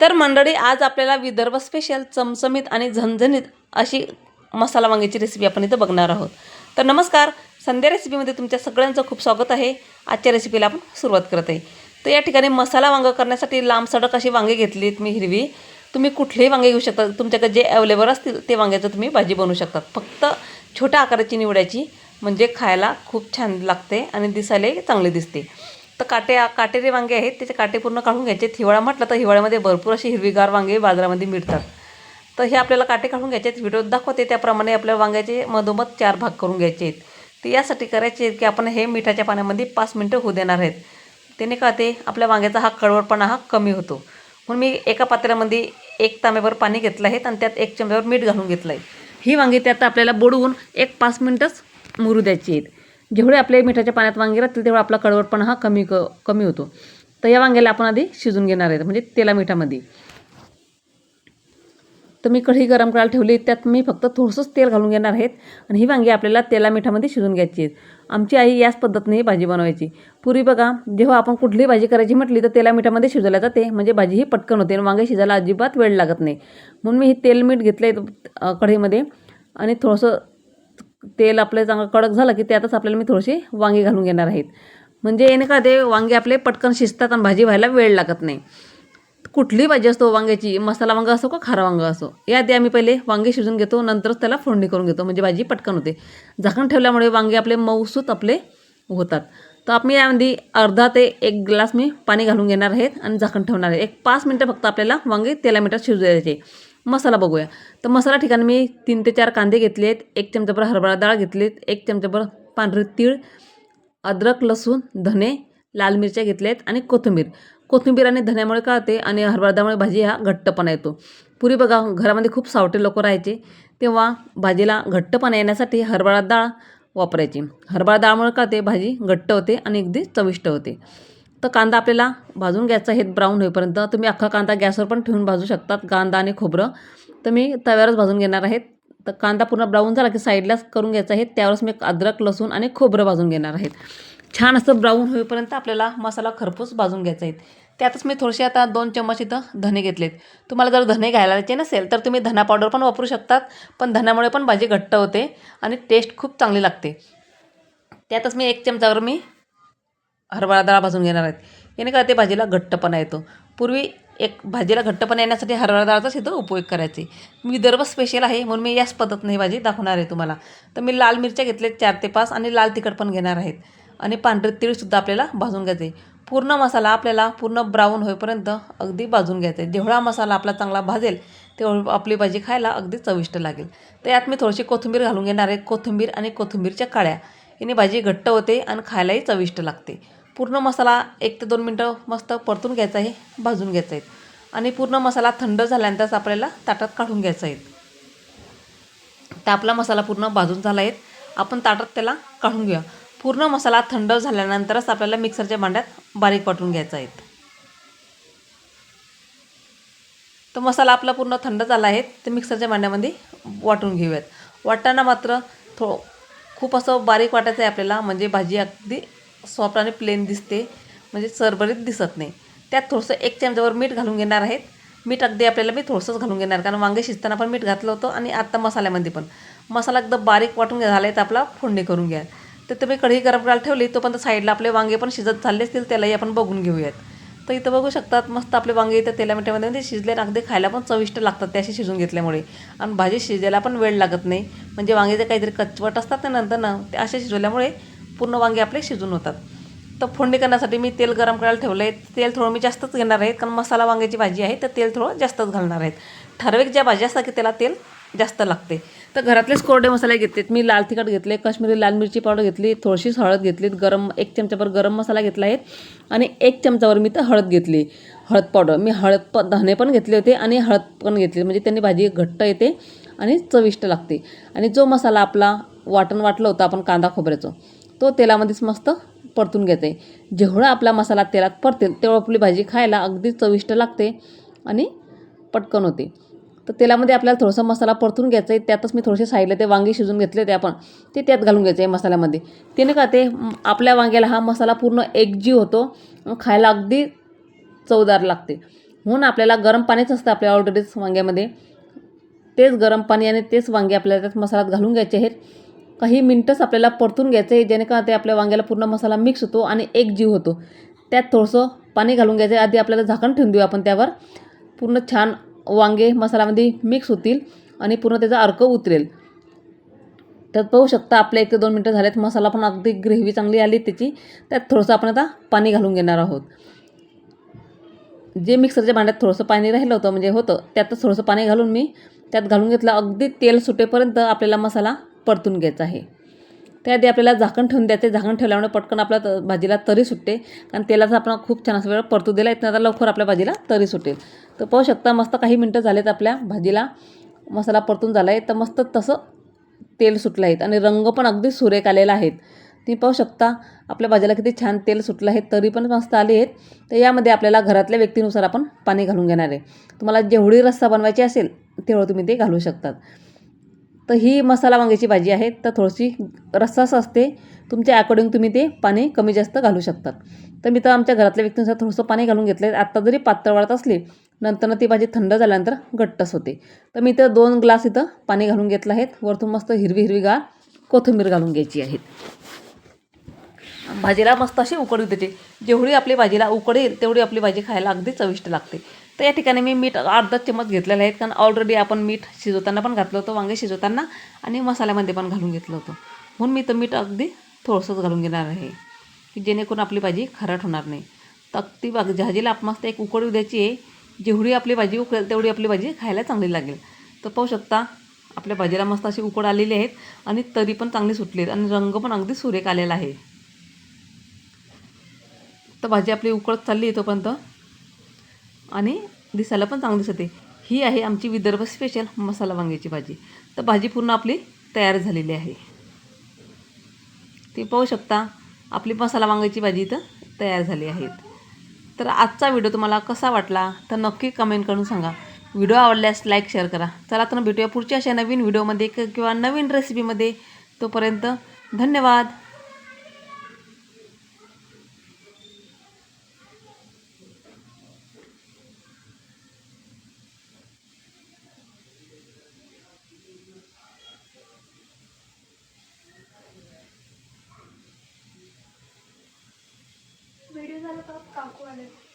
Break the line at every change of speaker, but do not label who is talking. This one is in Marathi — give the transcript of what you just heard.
तर मंडळी आज आपल्याला विदर्भ स्पेशल चमचमीत आणि झणझणीत अशी मसाला वांग्याची रेसिपी आपण इथं बघणार आहोत. तर नमस्कार संध्या रेसिपीमध्ये तुमच्या सगळ्यांचं खूप स्वागत आहे. आजच्या रेसिपीला आपण सुरुवात करत आहे. तर या ठिकाणी मसाला वांगं करण्यासाठी लांब सडक अशी वांगे घेतलीत मी हिरवी. तुम्ही कुठलेही वांगे घेऊ शकता. तुमच्याकडे जे अवेलेबल असतील ते वांग्याचं तुम्ही भाजी बनवू शकतात फक्त छोट्या आकाराची निवडायची म्हणजे खायला खूप छान लागते आणि दिसायलाही चांगले दिसते. तर काटे काटेरी वांगे आहेत त्याचे काटे पूर्ण काढून घ्यायचे. हिवाळा म्हटलं तर हिवाळ्यामध्ये भरपूर अशी हिरवीगार वांगे बाजारामध्ये मिळतात. तर हे आपल्याला काटे काढून घ्यायचे आहेत. व्हिडिओ दाखवते त्याप्रमाणे आपल्या वांग्याचे मधोमध चार भाग करून घ्यायचे आहेत. ते यासाठी करायचे आहेत की आपण हे मिठाच्या पाण्यामध्ये पाच मिनटं होऊ देणार आहेत. त्याने का ते आपल्या वांग्याचा हा कडवडपणा हा कमी होतो. म्हणून मी एका पात्र्यामध्ये एक तांब्यावर पाणी घेतलं आहे आणि त्यात एक चमच्यावर मीठ घालून घेतलं आहे ही वांगी त्यात आपल्याला बुडवून एक पाच मिनटंच मुरू द्यायची आहेत. जेवढे आपले मिठाच्या पाण्यात वांगे राहतील तेवढा आपला कडवटपणा हा कमी क कमी होतो. तर या वांग्याला आपण आधी शिजून घेणार आहेत म्हणजे तेला मिठामध्ये. तर मी कढी गरम करायला ठेवली त्यात मी फक्त थोडंसंच तेल घालून घेणार आहेत आणि ही वांगी आपल्याला तेला मिठामध्ये शिजून घ्यायची आहेत. आमची आई याच पद्धतीने ही भाजी बनवायची. पूर्वी बघा जेव्हा आपण कुठलीही भाजी करायची म्हटली तर तेला मिठामध्ये शिजवल्या जाते म्हणजे भाजी ही पटकन होते आणि वांगे शिजायला अजिबात वेळ लागत नाही. म्हणून मी हे तेल मीठ घेतलं आहे कढईमध्ये आणि थोडंसं तेल आपलं चांगलं कडक झालं की त्यातच आपल्याला मी थोडीशी वांगी घालून घेणार आहेत. म्हणजे याने का ते वांगे आपले पटकन शिजतात आणि भाजी व्हायला वेळ लागत नाही. कुठलीही भाजी असतो वांग्याची मसाला वांगा असो का खारा वांगा असो याआधी आम्ही पहिले वांगे शिजून घेतो नंतरच त्याला फोडणी करून घेतो. म्हणजे भाजी पटकन होते. झाकण ठेवल्यामुळे वांगे आपले मऊसूत आपले होतात. तर आपण यामध्ये अर्धा ते एक ग्लास मी पाणी घालून घेणार आहेत आणि झाकण ठेवणार आहे. एक पाच मिनटं फक्त आपल्याला वांगे तेला मिठात शिजू द्यायचे. मसाला बघूया. तर मसाला ठिकाणी मी तीन ते चार कांदे घेतले आहेत एक चमचाभर हरभरा डाळ घेतलीत एक चमचाभर पांढरे तीळ अद्रक लसूण धने लाल मिरच्या घेतल्या आहेत आणि कोथिंबीर. कोथिंबीर आणि धन्यामुळे काय होते आणि हरभरा डाळमुळे भाजी हा घट्टपणा येतो. पूर्वी बघा घरामध्ये खूप सावटे लोक राहायचे तेव्हा भाजीला घट्टपणा येण्यासाठी हरभरा डाळ वापरायची. हरभरा डाळमुळे का भाजी घट्ट होते आणि अगदी चविष्ट होते. तर कांदा आपल्याला भाजून घ्यायचा हे ब्राऊन होईपर्यंत. तुम्ही अख्खा कांदा गॅसवर पण ठेवून भाजू शकतात कांदा आणि खोबरं. तर मी तव्यावरच भाजून घेणार आहेत तर कांदा पूर्ण ब्राऊन झाला की साईडलाच करून घ्यायचा आहे. त्यावरच मी अद्रक लसूण आणि खोबरं भाजून घेणार आहेत छान असं ब्राऊन होईपर्यंत आपल्याला मसाला खरपूस भाजून घ्यायचा आहे. त्यातच मी थोडेसे आता दोन चम्मच इथं धने घेतलेत. तुम्हाला जर धने घालायचे नसेल तर तुम्ही धना पावडर पण वापरू शकतात पण धन्यामुळे पण भाजी घट्ट होते आणि टेस्ट खूप चांगली लागते. त्यातच मी एक चमचावर मी हरभरा डाळ भाजून घेणार आहेत. याने काय ते भाजीला घट्टपणा येतो. पूर्वी एक भाजीला घट्टपणा येण्यासाठी हरभरा डाळचाच इथं उपयोग करायचे. मी विदर्भ स्पेशल आहे म्हणून मी याच पद्धतीने ही भाजी दाखवणार आहे तुम्हाला. तर मी लाल मिरच्या घेतले चार ते पाच आणि लाल तिखट पण घेणार आहेत. आणि पांढरे तीळसुद्धा आपल्याला भाजून घ्यायचे. पूर्ण मसाला आपल्याला पूर्ण ब्राऊन होईपर्यंत अगदी भाजून घ्यायचा. आहे जेवढा मसाला आपला चांगला भाजेल तेवढं आपली भाजी खायला अगदी चविष्ट लागेल. तर यात मी थोडीशी कोथिंबीर घालून घेणार आहे. कोथिंबीर आणि कोथिंबीरच्या काळ्या. याने भाजी घट्ट होते आणि खायलाही चविष्ट लागते. पूर्ण मसाला एक ते दोन मिनटं मस्त परतून घ्यायचा आहे भाजून घ्यायचा आहे. आणि पूर्ण मसाला थंड झाल्यानंतरच आपल्याला ताटात काढून घ्यायचा आहे. तर आपला मसाला पूर्ण भाजून झाला आहे. आपण ताटात त्याला काढून घेऊया. पूर्ण मसाला थंड झाल्यानंतरच आपल्याला मिक्सरच्या भांड्यात बारीक वाटून घ्यायचा आहे. तर मसाला आपला पूर्ण थंड झाला आहे तर मिक्सरच्या भांड्यामध्ये वाटून घेऊयात. वाटताना मात्र थो खूप असं बारीक वाटायचं आहे आपल्याला म्हणजे भाजी अगदी सॉफ्ट आणि प्लेन दिसते म्हणजे सरभरीत दिसत नाही. त्यात थोडंसं एक चमच्यावर मीठ घालून घेणार आहेत. मीठ अगदी आपल्याला मी थोडंसंच घालून घेणार कारण वांगे शिजताना पण मीठ घातलं होतं आणि आत्ता मसाल्यामध्ये पण. मसाला एकदम बारीक वाटून घ्या झाला आहे तर आपला फोडणी करून घ्या तर तुम्ही कढई गरम करायला ठेवली तोपर्यंत साईडला आपले वांगे पण शिजत झाले असतील त्यालाही आपण बघून घेऊयात. तर इथं बघू शकतात मस्त आपले वांगे इथं तेला मिठामध्ये म्हणजे शिजले अगदी खायला पण चविष्ट लागतात ते असे शिजून घेतल्यामुळे. आणि भाजी शिजायला पण वेळ लागत नाही. म्हणजे वांगे जे काहीतरी कचवट असतात ना नंतर ना ते असे शिजवल्यामुळे पूर्ण वांगे आपले शिजून होतात. तर फोडणी करण्यासाठी मी तेल गरम करायला ठेवलं आहे. तेल थोडं मी जास्तच घेणार आहे कारण मसाला वांग्याची भाजी आहे तर तेल थोडं जास्तच घालणार आहेत ठराविक ज्या भाजी असतात की त्याला तेल जास्त लागते. तर घरातलेच कोरडे मसाले घेतलेत. मी लाल तिखट घेतले काश्मीरी लाल मिरची पावडर घेतली थोडीशी हळद घेतलीत गरम एक चमचाभर गरम मसाला घेतला आहे. आणि एक चमचावर मी तर हळद घेतली. हळद पावडर. मी हळद प धने पण घेतले होते आणि हळद पण घेतली. म्हणजे त्यांनी भाजी घट्ट येते आणि चविष्ट लागते. आणि जो मसाला आपला वाटण वाटलं होतं आपण कांदा खोबऱ्याचं तो तेलामध्येच मस्त परतून घेते. जेवढा आपला मसाला तेलात परतेल तेवढं आपली भाजी खायला अगदी चविष्ट लागते आणि पटकन होते. तर तेलामध्ये आपल्याला थोडासा मसाला परतून घ्यायचा आहे. त्यातच मी थोडेसे साईडला ते वांगे शिजून घेतले ते आपण. ते त्यात घालून घ्यायचे आहे मसाल्यामध्ये. त्याने का ते आपल्या वांग्याला हा मसाला पूर्ण एकजीव होतो. खायला अगदी चवदार लागते. म्हणून आपल्याला गरम पाणीच असतं आपल्या ऑलरेडीच वांग्यामध्ये. तेच गरम पाणी आणि तेच वांगे आपल्याला त्यात मसाल्यात घालून घ्यायचे आहेत. काही मिनटंच आपल्याला परतून घ्यायचं आहे जेणेकरून ते आपल्या वांग्याला पूर्ण मसाला मिक्स होतो आणि एक जीव होतो. त्यात थोडंसं पाणी घालून घ्यायचं आहे. आधी आपल्याला झाकण ठेवून देऊ आपण त्यावर. पूर्ण छान वांगे मसाल्यामध्ये मिक्स होतील आणि पूर्ण त्याचा अर्क उतरेल. त्यात पाहू शकता आपल्या एक ते दोन मिनटं झालेत. मसाला पण अगदी ग्रेव्ही चांगली आली त्याची. त्यात थोडंसं आपण आता पाणी घालून घेणार आहोत. जे मिक्सरच्या भांड्यात थोडंसं पाणी राहिलं होतं म्हणजे होतं त्यातच थोडंसं पाणी घालून मी त्यात घालून घेतलं. अगदी तेल सुटेपर्यंत आपल्याला मसाला परतून घ्यायचा आहे. त्याआधी आपल्याला झाकण ठेवून द्यायचं झाकण ठेवल्यामुळे पटकन आपल्या त- भाजीला तरी सुटते. कारण तेलाचा आपण खूप छान असं वेळ परतू दिला येत आता लवकर आपल्या भाजीला तरी सुटेल. तर पाहू शकता मस्त काही मिनटं झालेत आपल्या भाजीला. मसाला परतून झाला आहे तर मस्त तसं तेल सुटलं आहेत आणि रंग पण अगदी सुरेख आलेला आहेत तुम्ही पाहू शकता आपल्या भाजीला किती छान तेल सुटलं आहे. तरी पण मस्त आले आहेत. तर यामध्ये आपल्याला घरातल्या व्यक्तीनुसार आपण पाणी घालून घेणार आहे. तुम्हाला जेवढी रस्सा बनवायची असेल तेवढं तुम्ही ते घालू शकतात. तर ही मसाला वांग्याची भाजी आहे. तर थोडीशी रस्सास असते. तुमच्या अकॉर्डिंग तुम्ही ते पाणी कमी जास्त घालू शकतात तर मी तर आमच्या घरातल्या व्यक्तीनुसार थोडंसं पाणी घालून घेतलं आहे आत्ता जरी पातळ वाढत असली नंतर ती भाजी थंड झाल्यानंतर घट्टच होते. तर मी तर दोन ग्लास इथं पाणी घालून घेतलं आहेत. वरतून मस्त हिरवी हिरवीगार कोथिंबीर घालून घ्यायची आहे भाजीला मस्त अशी उकडू त्याची जेवढी आपली भाजीला उकडेल तेवढी आपली भाजी खायला अगदी चविष्ट लागते. तर या ठिकाणी मी मीठ अर्धा चमच घेतलेलं आहे कारण ऑलरेडी आपण मीठ शिजवताना पण घातलं होतं वांगे शिजवताना आणि मसाल्यामध्ये पण घालून घेतलं होतं. म्हणून मी तर मीठ अगदी थोडंसंच घालून घेणार आहे की जेणेकरून आपली भाजी खराट होणार नाही. तर ती भाजी भाजीला आप मस्त एक उकळी द्यायची आहे जेवढी आपली भाजी उकळेल तेवढी आपली भाजी खायला चांगली लागेल. तर पाहू शकता आपल्या भाजीला मस्त अशी उकड आलेली आहेत आणि तरी पण चांगली सुटली आहेत आणि रंग पण अगदी सुरेख आलेला आहे. तर भाजी आपली उकळत चालली आहे तोपर्यंत आणि दिसायला पण चांगली दिसते. ही आहे आमची विदर्भ स्पेशल मसाला वांग्याची भाजी. तर भाजी पूर्ण आपली तयार झालेली आहे. ती पाहू शकता आपली मसाला वांग्याची भाजी इथं तयार झाली आहेत तर आजचा व्हिडिओ तुम्हाला कसा वाटला तर नक्की कमेंट करून सांगा. व्हिडिओ आवडल्यास लाईक शेअर करा. चला तर भेटूया पुढच्या अशा नवीन व्हिडिओमध्ये किंवा नवीन रेसिपीमध्ये तोपर्यंत धन्यवाद.
আমাদের